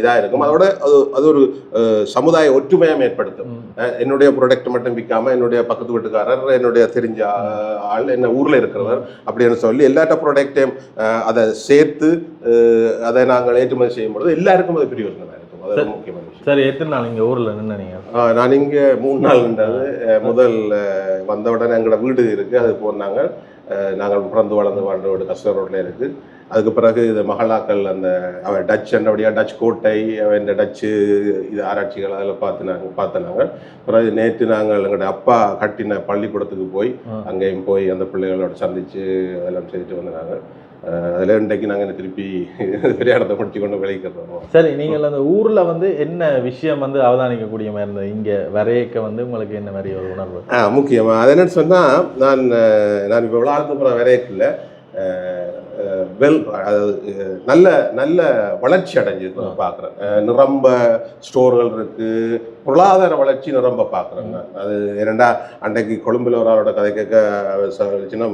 இதா இருக்கும். அதோட அது அது ஒரு சமுதாய ஒற்றுமையம் ஏற்படுத்தும். என்னுடைய ப்ராடக்ட் மட்டும் விற்காம என்னுடைய பக்கத்து வீட்டுக்காரர் என்னுடைய தெரிஞ்ச ஆள் என்ன ஊர்ல இருக்கிறவர் அப்படின்னு சொல்லி எல்லாட்ட ப்ராடக்டையும் அதை சேர்த்து அதை நாங்கள் ஏற்றுமதி செய்யும் பொழுது எல்லாருக்கும் அது பிரயோஜனமாக இருக்கும். அது முக்கியமான விஷயம். சரி எத்தனை நாள் இங்க ஊர்ல நின்று நான் இங்கே மூணு நாள் அஹ், முதல் வந்த உடனே எங்களோட வீடு இருக்குது அது போனாங்க நாங்கள் பிறந்து வளர்ந்து வாழ்ந்த வீடு கஸ்டர் ரோட்ல இருக்குது அதுக்கு பிறகு இது மகளாக்கள் அந்த அவ டச் என்றபடியா டச் கோட்டை அவ இந்த டச்சு இது ஆராய்ச்சிகள் அதில் பார்த்து நாங்கள் பார்த்து நாங்கள். பிறகு நேற்று நாங்கள் எங்களுடைய அப்பா கட்டின பள்ளிக்கூடத்துக்கு போய். அங்கேயும் போய் அந்த பிள்ளைகளோட சந்திச்சு அதெல்லாம் செய்துட்டு வந்தாங்க அதில் இன்றைக்கு நாங்கள் திருப்பி பெரிய இடத்தை முடிச்சு கொண்டு விளைக்கிறோம் சரி நீங்கள் அந்த ஊர்ல வந்து என்ன விஷயம் வந்து அவதானிக்கக்கூடிய மாதிரி இருந்தது? இங்க வரையக்க வந்து உங்களுக்கு என்ன மாதிரி ஒரு உணர்வு? ஆ முக்கியமாக அது என்னன்னு சொன்னால் நான் நான் இப்போ விளையாடுறது போகிற வரையக்கில் வெல் அதாவது நல்ல நல்ல வளர்ச்சி அடைஞ்சு பார்க்குறேன் நிரம்ப ஸ்டோர்கள் இருக்கு. பொருளாதார வளர்ச்சி நிரம்ப பார்க்குறேன் நான் அது என்னடா அன்றைக்கு கொழும்புல ஒரு ஆளோட கதை கேட்க சொல்லிச்சுன்னா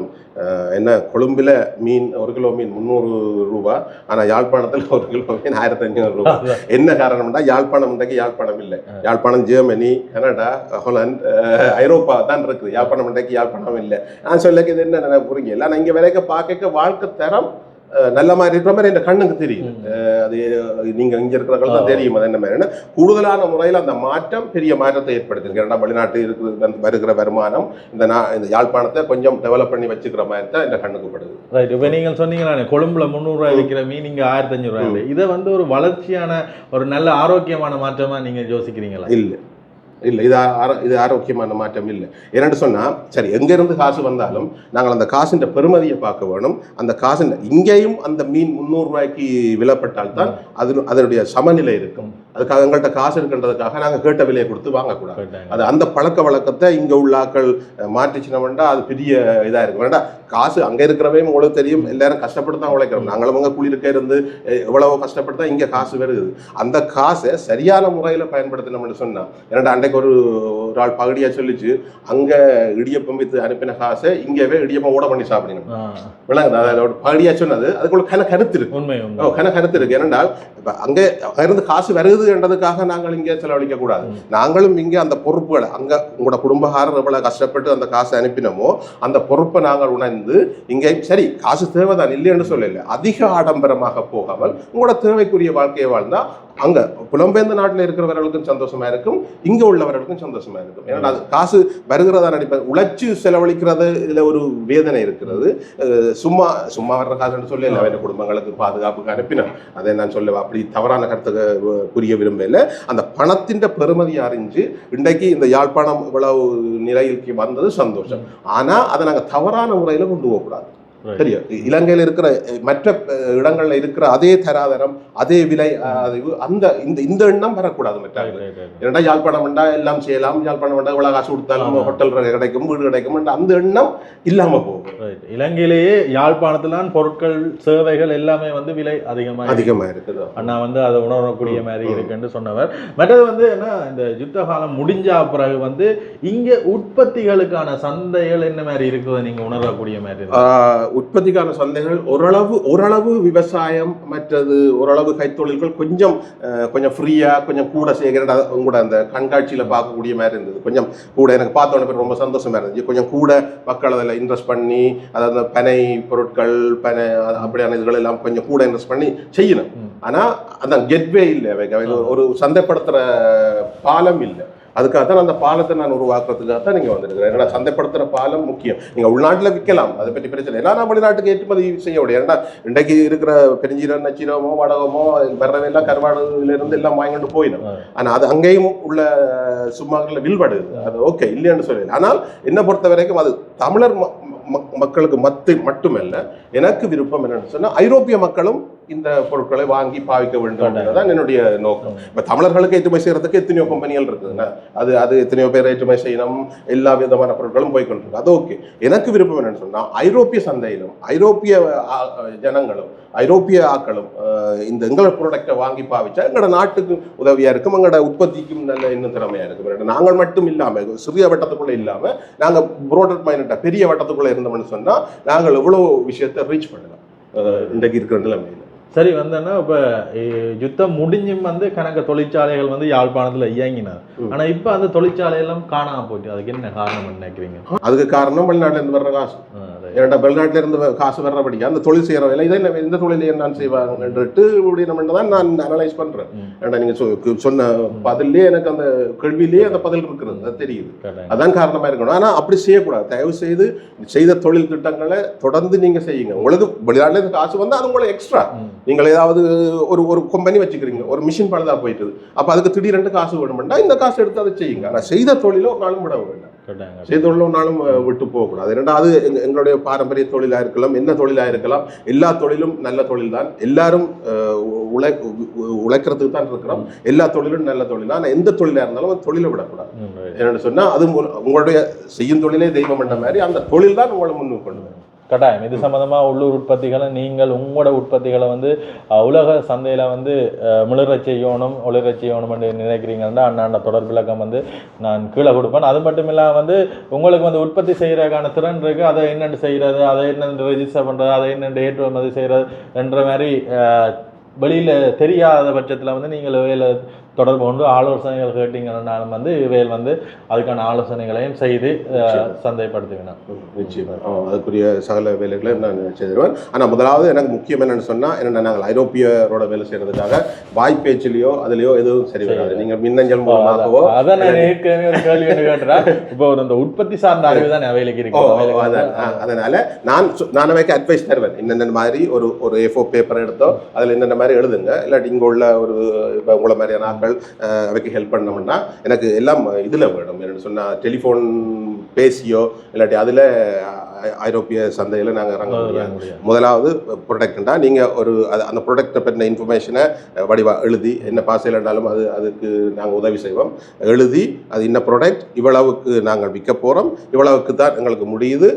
என்ன கொழும்புல மீன் ஒரு கிலோ மீன் முந்நூறு ரூபா ஆனால் யாழ்ப்பாணத்தில் ஒரு கிலோ மீன் ஆயிரத்தி ஐநூறு ரூபா என்ன காரணம்னா யாழ்ப்பாணம் இன்றைக்கு யாழ்ப்பாணம் இல்லை. யாழ்ப்பாணம் ஜெர்மனி கனடா அஹ், ஐரோப்பா தான் இருக்குது. யாழ்ப்பாணம் இன்றைக்கு யாழ்ப்பாணம் இல்லை. நான் சொல்ல இது என்ன எனக்கு புரியல ஆனால் இங்கே வரைக்கும் பார்க்க வாழ்க்கை தரம் நல்ல மாதிரி இருக்கிற மாதிரி என் கண்ணுக்கு தெரியும். அது நீங்க இங்க இருக்கிறவங்களுக்கு தான் தெரியும். அது என்ன மாதிரின்னா கூடுதலான முறையில் அந்த மாற்றம் பெரிய மாற்றத்தை ஏற்படுத்திருக்கு ஏன்னா வெளிநாட்டு இருக்கிற வருகிற வருமானம் இந்த நா இந்த யாழ்ப்பாணத்தை கொஞ்சம் டெவலப் பண்ணி வச்சுக்கிற மாதிரி தான் இந்த கண்ணுக்கு படுது. ரைட் இப்போ நீங்கள் சொன்னீங்களானே கொழும்புல முந்நூறுரூவா விற்கிற மீன் இங்கே ஆயிரத்தி அஞ்சூறுரூவா இதை வந்து ஒரு வளர்ச்சியான ஒரு நல்ல ஆரோக்கியமான மாற்றமா நீங்க யோசிக்கிறீங்களா? இல்லை. இல்லை இது இது ஆரோக்கியமான மாற்றம் இல்லை. என்னென்னு சொன்னால் சரி எங்கேருந்து காசு வந்தாலும் நாங்கள் அந்த காசின் பெருமதியை பார்க்க வேணும். அந்த காசின் இங்கேயும் அந்த மீன் முந்நூறுரூவாய்க்கு விலப்பட்டால் தான் அது அதனுடைய சமநிலை இருக்கும். அதுக்காக எங்கள்கிட்ட காசு இருக்கின்றதுக்காக நாங்கள் கேட்ட விலையை கொடுத்து வாங்கக்கூடாது. அது அந்த பழக்க வழக்கத்தை இங்கே உள்ள ஆக்கள் அஹ், மாற்றிச்சினோம்னா அது பெரிய இதாக இருக்கும். வேண்டாம் காசு அங்கே இருக்கிறவையும் உங்களுக்கு தெரியும். எல்லாரும் கஷ்டப்பட்டு தான் உழைக்கிறோம் நாங்களும் அங்கே குளிர்க்க இருந்து எவ்வளவோ கஷ்டப்பட்டு தான் இங்கே காசு வருது. அந்த காசை சரியான முறையில் பயன்படுத்தினோம்னு சொன்னா ஏன்னா அன்றைக்கு ஒரு ஒரு ஆள் பகுடியா சொல்லிச்சு அங்கே இடியப்பம் வித்து அனுப்பின காசை இங்கேவே இடியப்பம் ஓட பண்ணி சாப்பிடணும். விளங்குது? பகுடியா சொன்னது. அதுக்குள்ள கன கருத்து இருக்கு. உண்மை கன கருத்து இருக்கு. ஏனென்றால் இப்ப அங்கே இருந்து காசு வருது என்றதுக்காக நாங்கள் இங்கே செலவழிக்க கூடாது. நாங்களும் இங்கே அந்த பொறுப்புகளை அங்க உங்களோட குடும்பக்காரர் எவ்வளவு கஷ்டப்பட்டு அந்த காசை அனுப்பினோமோ அந்த பொறுப்பை நாங்கள் உணர்ந்து இங்கே சரி காசு தேவைதான் இல்லைன்னு சொல்லல. அதிக ஆடம்பரமாக போகாமல் உங்களோட தேவைக்குரிய வாழ்க்கையை வாழ்ந்தா அங்க புலம்பெயர்ந்த நாட்டில் இருக்கிறவர்களுக்கும் சந்தோஷமா இருக்கும் இங்க உள்ளவர்களுக்கும் சந்தோஷமா இருக்கும். ஏன்னா அது காசு வருகிறதா நினைப்பேன் உழைச்சு செலவழிக்கிறது இதுல ஒரு வேதனை இருக்கிறது. சும்மா சும்மா வர்ற காசுன்னு சொல்லி இல்லை குடும்பங்களுக்கு பாதுகாப்புக்கு அனுப்பினேன் அதை நான் சொல்ல அப்படி தவறான கருத்துக்கு புரிய விரும்பல அந்த பணத்தின் பெருமதி அறிஞ்சு இன்றைக்கு இந்த யாழ்ப்பாணம் இவ்வளவு நிலைக்கு வந்தது சந்தோஷம். ஆனா அதை நாங்கள் தவறான முறையில் கொண்டு போகக்கூடாது. தெரியும். இலங்கையில இருக்கிற மற்ற இடங்கள்ல இருக்கிற அதே தராதரம் அதே விலை அந்த இந்த இந்த எண்ணம் வரக்கூடாது மற்ற ஏன்னா யாழ்ப்பாணம் வேண்டா எல்லாம் செய்யலாம் யாழ்ப்பாணம் வேண்டா இவ்வளவு காசு கொடுத்தாலும். ஹோட்டல் கிடைக்கும் வீடு கிடைக்கும் அந்த எண்ணம் இல்லாம போகும். இலங்கையிலேயே யாழ்ப்பாணத்திலான் பொருட்கள் சேவைகள் எல்லாமே வந்து விலை அதிகமாக அதிகமா இருக்குது அண்ணா வந்து அதை உணரக்கூடிய மாதிரி இருக்குன்னு சொன்னவர். மற்றது வந்து என்ன இந்த யுத்த காலம் முடிஞ்சா பிறகு வந்து இங்க உற்பத்திகளுக்கான சந்தைகள் என்ன மாதிரி இருக்குது நீங்க உணரக்கூடிய மாதிரி உற்பத்திக்கான சந்தைகள் ஓரளவு ஓரளவு விவசாயம் மற்றது ஓரளவு கைத்தொழில்கள் கொஞ்சம் கொஞ்சம் ஃப்ரீயா கொஞ்சம் கூட செய்கிற கூட அந்த கண்காட்சியில பார்க்கக்கூடிய மாதிரி இருந்தது. கொஞ்சம் கூட எனக்கு பார்த்தோன்னே பேர் ரொம்ப சந்தோஷமா இருந்துச்சு கொஞ்சம் கூட மக்கள் அதில் இன்ட்ரெஸ்ட் பண்ணி அதாவது பனை பொருட்கள் பனை அப்படியான இதுகள் எல்லாம் கொஞ்சம் கூட இன்ட்ரெஸ்ட் பண்ணி செய்யணும். ம். ஆனா அந்த கெட்வே இல்லை. அவைக்கு ஒரு சந்தைப்படுத்துற பாலம் இல்லை. அதுக்காக தான் அந்த பாலத்தை நான் உருவாக்குறதுக்காக தான் நீங்க வந்திருக்கிறேன் ஏன்னா சந்தைப்படுத்துற பாலம் முக்கியம். நீங்க உள்நாட்டுல விற்கலாம். அதை பற்றி பிரச்சனை இல்லை. நான் வெளிநாட்டுக்கு ஏற்றுமதி செய்ய முடியும் ஏன்னா இன்றைக்கு இருக்கிற பெருஞ்சீரம் நச்சீரமோ வடகமோ வர்றதெல்லாம் கருவாடுல இருந்து எல்லாம் வாங்கிட்டு போயிடும். ஆ. ஆனா அது அங்கேயும் உள்ள சும்மாக்களில் வில்படுது அது ஓகே இல்லைன்னு சொல்லல. ஆனால் என்னை பொறுத்த வரைக்கும் அது தமிழர் மக்களுக்கு மத்து மட்டுமல்ல எனக்கு விருப்பம் என்னன்னு சொன்னா ஐரோப்பிய மக்களும் இந்த பொருட்களை வாங்கி பாவிக்க வேண்டும் தான் என்னுடைய நோக்கம். இப்ப தமிழர்களுக்கு ஏற்றுமதி செய்யறதுக்கு எத்தனையோ கம்பெனிகள் இருக்குதுங்க அது அது எத்தனையோ பேர் ஏற்றுமதி செய்யணும் எல்லா விதமான பொருட்களும் போய் கொண்டிருக்கு அது ஓகே. எனக்கு விருப்பம் என்னன்னு சொன்னா ஐரோப்பிய சந்தையிலும் ஐரோப்பிய ஜனங்களும் ஐரோப்பிய ஆக்களும் இந்த எங்களோட ப்ராடக்டை வாங்கி பாவிச்சா எங்களோட நாட்டுக்கு உதவியா இருக்கும் எங்களோட உற்பத்திக்கும் நல்ல இன்னும் திறமையா இருக்கும். நாங்கள் மட்டும் இல்லாம சிறிய வட்டத்துக்குள்ள இல்லாம நாங்க ப்ரோடக்ட் மைனட்டா பெரிய வட்டத்துக்குள்ள இருந்தோம்னு சொன்னா நாங்கள் எவ்வளவு விஷயத்தை ரீச் பண்ணலாம். இன்றைக்கு இருக்கிற நிலைமையில. சரி வந்தேன்னா இப்ப யுத்தம் முடிஞ்சும் வந்து கணக்க தொழிற்சாலைகள் வந்து யாழ்ப்பாணத்துல இயங்கினார். ம். ஆனா இப்ப அந்த தொழிற்சாலை எல்லாம் காணாம போயிட்டு அதுக்கு என்ன காரணம் நினைக்கிறீங்க அதுக்கு காரணம் வெளிநாட்டுல இருந்து வர்ற காசு. ஆ, right. ஏன்டா வெளிநாட்டுல இருந்து வ- காசு வர்றபடியா? அந்த தொழில் செய்யற வேலை இதை என்ன- எந்த தொழிலை நான் செய்வாங்கன்ட்டு இப்படி நம்ம தான் நான் அனலைஸ் பண்றேன். ம். ஏன்டா நீங்க சொ- சொன்ன பதிலே எனக்கு அந்த கேள்வியிலேயே அந்த பதில் இருக்கிறது. அது தெரியுது. அதான் காரணமா இருக்கணும். ஆனா அப்படி செய்யக்கூடாது. தயவு செய்து செய்த தொழில் திட்டங்களை தொடர்ந்து நீங்க செய்யுங்க. உங்களுக்கு வெளிநாட்டுல இருந்து காசு வந்தா அது உங்களுக்கு எக்ஸ்ட்ரா. நீங்கள் ஏதாவது ஒரு ஒரு கம்பெனி வச்சுக்கிறீங்க ஒரு மிஷின் பழுதா போயிட்டுது அப்ப அதுக்கு திடீரென்று காசு வேணும்னா இந்த காசு எடுத்து அதை செய்யுங்க. ஆனா செய்த தொழிலை ஒரு நாளும் விட வேண்டாம். செய்த தொழிலும் ஒரு நாளும் விட்டு போகக்கூடாது ரெண்டாவது எங்க- எங்களுடைய பாரம்பரிய தொழிலா இருக்கலாம் என்ன தொழிலா இருக்கலாம் எல்லா தொழிலும் நல்ல தொழில் தான் எல்லாரும் உழை உழைக்கிறதுக்கு தான் இருக்கிறோம். எல்லா தொழிலும் நல்ல தொழில். தான் எந்த தொழிலா இருந்தாலும் அந்த தொழிலை விடக்கூடாது. என்னன்னு சொன்னா அது உங்க- உங்களுடைய செய்யும் தொழிலே தெய்வம் என்ற மாதிரி அந்த தொழில் தான் உங்களை முன்னுக்கு கொண்டு வரும். கட்டாயம். இது சம்பந்தமா உள்ளூர் உற்பத்திகளை நீங்கள் உங்களோட உற்பத்திகளை வந்து உலக சந்தையில வந்து மிளிரச் செய்யணும் ஒளிரச் செய்யணும் நினைக்கிறீங்கன்னா அண்ணாண்ட தொடர் விளக்கம் வந்து நான் கீழே கொடுப்பேன். அது மட்டும் இல்லாம வந்து உங்களுக்கு வந்து உற்பத்தி செய்யறதுக்கான திறன் இருக்கு. அதை என்னென்று செய்யறது அதை என்னென்று ரெஜிஸ்டர் பண்றது அதை என்னென்று ஏற்றுமதி செய்யறது என்ற மாதிரி வெளியில தெரியாத பட்சத்துல வந்து நீங்கள் வேலை தொடர்பு கொண்டு ஆலோசனைகள் கேட்டீங்கன்னாலும் வந்து இவையில் வந்து அதுக்கான ஆலோசனைகளையும் செய்து சந்தைப்படுத்துவேன் நிச்சயமா. ஆ, அதுக்குரிய சகல வேலைகளை நான் செய்திருவேன். ஆனா முதலாவது எனக்கு முக்கியம் என்னன்னு சொன்னா என்னென்ன நாங்கள் ஐரோப்பியரோட வேலை செய்யறதுக்காக வாய்ப்பேச்சிலையோ அதுலயோ எதுவும் சரி வராது. நீங்க மின்னஞ்சல் மூலமாகவோ அதான் நான் ஏற்கனவே ஒரு கேள்வி கேட்டுறேன் இப்போ ஒரு இந்த உற்பத்தி சார்ந்த அறிவு தான் ஓ, இருக்கு அதனால நான் நான் அவைக்கு அட்வைஸ் தருவேன். என்னென்ன மாதிரி ஒரு ஒரு ஏஃபோ பேப்பர் எடுத்தோ அதுல என்னென்ன மாதிரி எழுதுங்க இல்லாட்டி இங்க உள்ள ஒரு உங்களை மாதிரியான ஆட்கள் அவைக்கு ஹெல்ப் பண்ணோம்னா எனக்கு எல்லாம் இதில் வேணும். என்னென்னு சொன்னால் டெலிஃபோன் பேசியோ இல்லாட்டி அதுல ஐரோப்பிய சந்தையில நாங்க இறங்க முதலாவது ப்ரொடக்ட்னா நீங்கள் ஒரு அது அந்த ப்ரொடக்டை பற்றின இன்ஃபர்மேஷனை வடிவா எழுதி என்ன பாசையில் இருந்தாலும் அது அதுக்கு நாங்கள் உதவி செய்வோம். எழுதி அது இன்ன ப்ராடக்ட் இவ்வளவுக்கு நாங்கள் விற்க போகிறோம் இவ்வளவுக்கு தான் எங்களுக்கு முடியுது.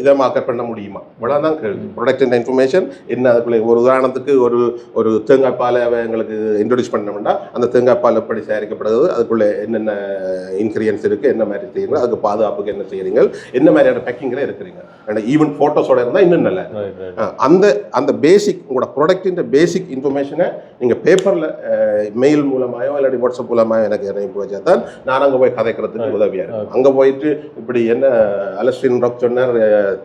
இதை மார்க்கெட் பண்ண முடியுமா? இவ்வளோ தான் கேள்வி ப்ராடக்ட் இன்ஃபர்மேஷன் என்ன அதுக்குள்ளே ஒரு உதாரணத்துக்கு ஒரு ஒரு தேங்காய் பாலை எங்களுக்கு இன்ட்ரடியூஸ் பண்ணோம்னா அந்த தேங்காய் பால் எப்படி தயாரிக்கப்படுது அதுக்குள்ளே என்னென்ன இன்க்ரீடியன்ஸ் இருக்குது என்ன மாதிரி செய்யுங்க அதுக்கு பாதுகாப்புக்கு என்ன செய்கிறீங்க என்ன மாதிரியான பேக்கிங்கில் இருக்கிறீங்க? ஈவன் ஃபோட்டோஸோட இருந்தால் இன்னும் நல்லா அந்த அந்த பேசிக் உங்களோட ப்ராடக்டின் பேசிக் இன்ஃபர்மேஷனை நீங்கள் பேப்பரில் மெயில் மூலமாயோ இல்லாட்டி வாட்ஸ்அப் மூலமாயோ எனக்கு இணைப்பு வச்சா தான் நான் அங்கே போய் கதைக்கிறதுக்கு உதவியாக இருக்கும். அங்கே போயிட்டு இப்படி என்ன அலஸ்டின் ராக் சொன்னார்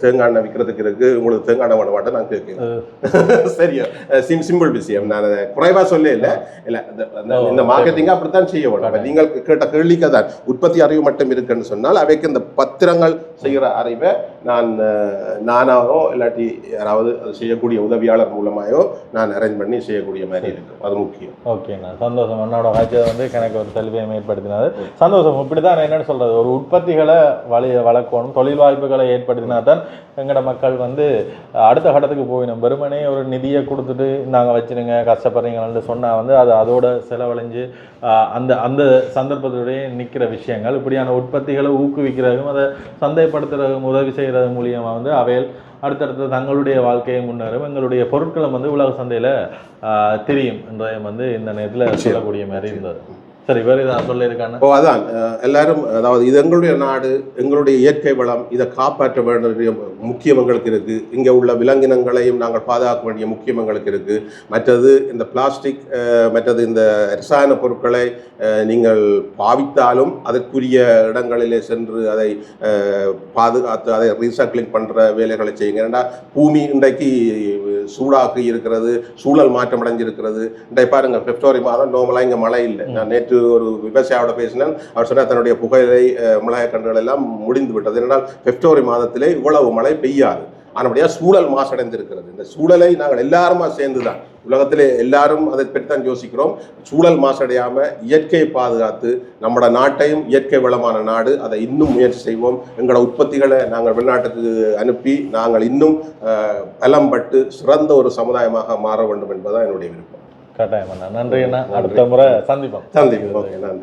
தேங்காய் எண்ணெய் விற்கிறதுக்கு இருக்கு உங்களுக்கு தேங்காய் எண்ணெய் வேண மாட்டேன் நான் கேட்கிறேன் சரியா சிம் சிம்பிள் விஷயம். நான் அதை குறைவாக சொல்ல இல்லை. இல்லை இந்த- இந்த- இந்த மார்க்கெட்டிங் அப்படித்தான் செய்ய வேணும். அப்ப நீங்கள் கேட்ட கேள்விக்கு தான் உற்பத்தி அறிவு மட்டும் இருக்குன்னு சொன்னால் அவைக்கு இந்த பத்திரங்கள் செய்கிற அறிவை நான் நானாவோ இல்லாட்டி யாராவது செய்யக்கூடிய உதவியாளர் மூலமாயோ நான் அரேஞ்ச் பண்ணி செய்யக்கூடிய மாதிரி இருக்கு. வேண்டும். அது முக்கியம். ஓகேண்ணா சந்தோஷம். என்னோட காய்ச்சல் வந்து எனக்கு ஒரு செல்வியை ஏற்படுத்தினது சந்தோஷம். இப்படிதான் என்னன்னு சொல்றது. ஒரு உற்பத்திகளை வழி வளர்க்கணும். தொழில் வாய்ப்புகளை ஏற்படுத்தினா தான் எங்களோட மக்கள் வந்து அடுத்த கட்டத்துக்கு போயிடும் வெறுமனே ஒரு நிதியை கொடுத்துட்டு நாங்கள் வச்சிருங்க கஷ்டப்படுறீங்கன்னு சொன்னால் வந்து அது அதோட செலவழிஞ்சு அந்த அந்த சந்தர்ப்பத்துடைய நிற்கிற விஷயங்கள். இப்படியான உற்பத்திகளை ஊக்குவிக்கிறதும் அதை சந்தைப்படுத்துறதும் உதவி செய்கிறது மூலியமாக வந்து அவையில் அடுத்தடுத்து தங்களுடைய வாழ்க்கையை முன்னேறும். எங்களுடைய பொருட்களும் வந்து உலக சந்தையில் தெரியும். என்றதையும் வந்து இந்த நேரத்தில் சொல்லக்கூடிய மாதிரி இருந்தது. சரி வேறு இதான் சொல்லியிருக்காங்க ஓ அதான். எல்லாரும் அதாவது இது எங்களுடைய நாடு எங்களுடைய இயற்கை வளம் இதை காப்பாற்ற வேண்டிய முக்கியம் எங்களுக்கு இருக்குது இங்கே உள்ள விலங்கினங்களையும் நாங்கள் பாதுகாக்க வேண்டிய முக்கியம் எங்களுக்கு இருக்கு. மற்றது இந்த பிளாஸ்டிக் மற்றது இந்த ரசாயன பொருட்களை நீங்கள் பாவித்தாலும் அதற்குரிய இடங்களிலே சென்று அதை பாதுகாத்து அதை ரீசைக்ளிங் பண்ணுற வேலைகளை செய்யுங்க. ஏன்னா பூமி இன்றைக்கு சூடாகி இருக்கிறது சூழல் மாற்றம் அடைஞ்சிருக்கிறது. இன்றைக்கு பாருங்க பிப்ரவரி மாதம் நோமலாக இங்கே மழை இல்லை. நான் நேற்று ஒரு விவசாயியோட பேசினேன். அவர் சொன்னார் தன்னுடைய புகையிலை மிளகாய் கன்றுகள் எல்லாம் முடிந்து விட்டது. என்றால் பிப்ரவரி மாதத்திலே இவ்வளவு மழை பெய்யாது. ஆனபடியாக சூழல் மாசடைந்திருக்கிறது. இந்த சூழலை நாங்கள் எல்லாருமா சேர்ந்து தான் உலகத்திலே எல்லாரும் அதை பற்றி தான் யோசிக்கிறோம். சூழல் மாசடையாம இயற்கையை பாதுகாத்து நம்மட நாட்டையும் இயற்கை வளமான நாடு அதை இன்னும் முயற்சி செய்வோம். எங்களோட உற்பத்திகளை நாங்கள் வெளிநாட்டுக்கு அனுப்பி நாங்கள் இன்னும் அஹ், பலம் பட்டு சிறந்த ஒரு சமுதாயமாக மாற வேண்டும் என்பதுதான் என்னுடைய விருப்பம். கட்டாயம். நன்றி அண்ணா. அடுத்த முறை சந்திப்போம். சந்திப்போம். ஓகே நன்றி.